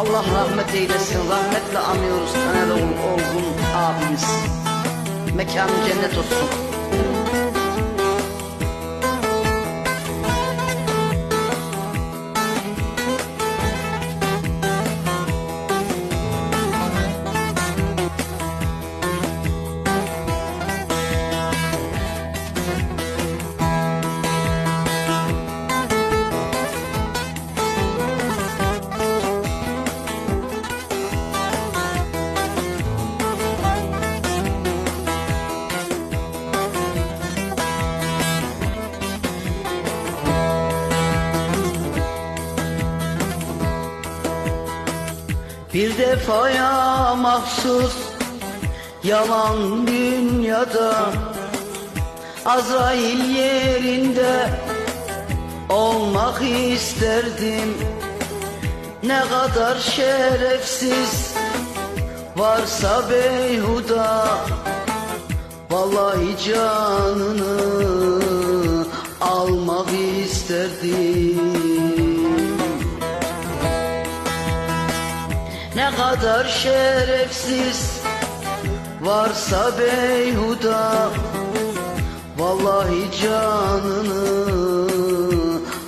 Allah rahmet eylesin. Rahmetle anıyoruz Taner Olgun abimiz. Mekanı cennet olsun. Bir defaya mahsus yalan dünyada Azrail yerinde olmak isterdim. Ne kadar şerefsiz varsa beyhuda Vallahi canını kadar şerefsiz varsa beyhuda Vallahi canını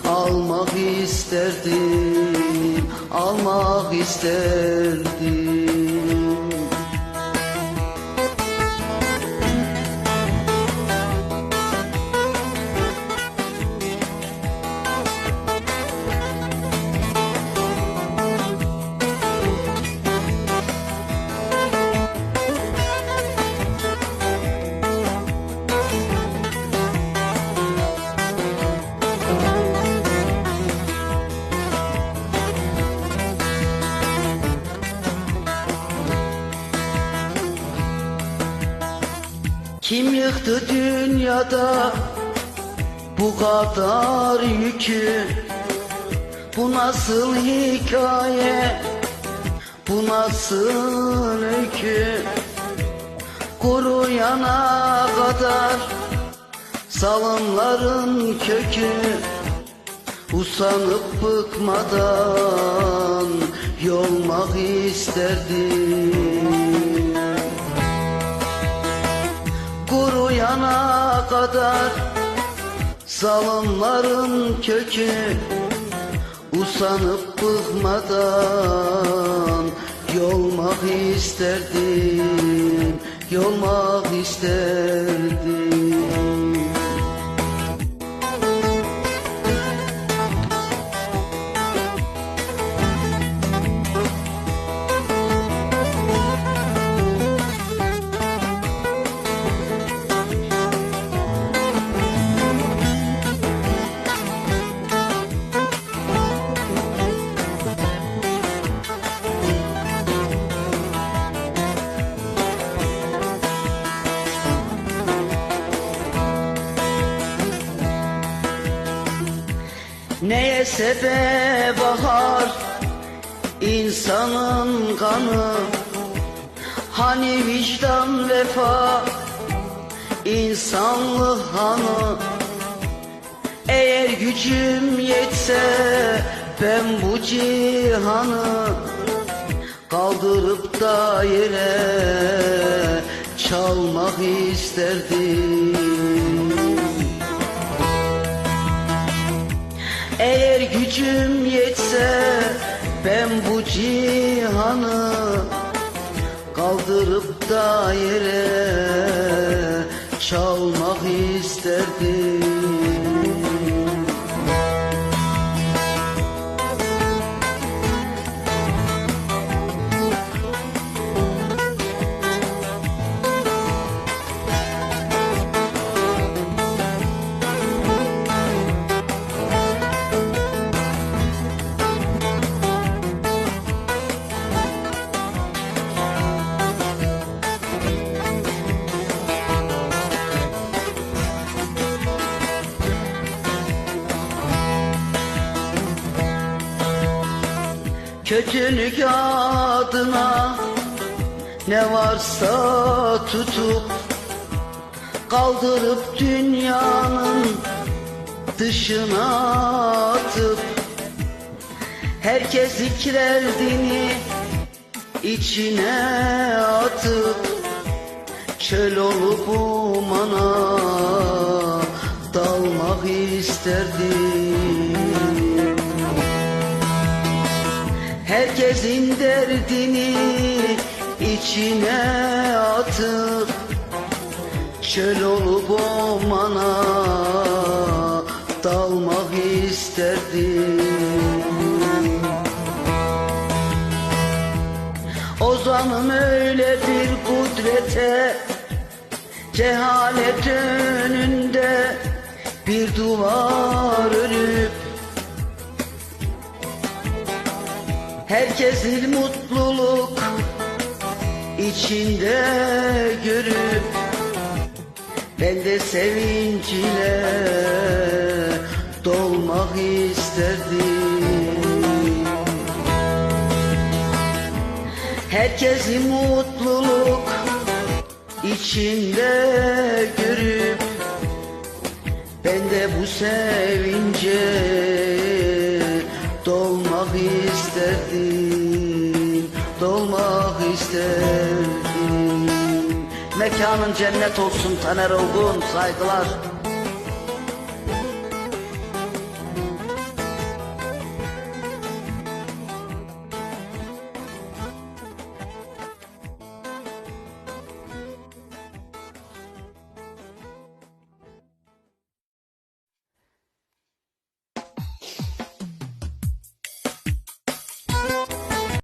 almak isterdim Almak isterdim Kim yıktı dünyada bu kadar yükü? Bu nasıl hikaye? Bu nasıl öykü? Kuruyana kadar salınların kökü Usanıp bıkmadan yolmak isterdim kuruyana kadar Zalimlerin kökü Usanıp bıkmadan Yolmak isterdim Yolmak isterdim Sebep bahar insanın kanı. Hani vicdan vefa insanlık hanı. Eğer gücüm yetse ben bu cihanı Kaldırıp da yere çalmak isterdim gücüm yetse ben bu cihanı Kaldırıp da yere Kötülük adına ne varsa tutup Kaldırıp dünyanın dışına atıp Herkes zikrerdini içine atıp Çöl olup umana dalmak isterdim Herkesin derdini içine atıp Çöl olup ormana dalmak isterdim. Ozanım öyle bir kudrete Cehalet önünde bir duvar Herkesin mutluluk içinde görüp Ben de sevinç ile dolmak isterdim. Herkesi mutluluk içinde görüp Ben de bu sevince Mekanın cennet olsun Taner Olgun saygılar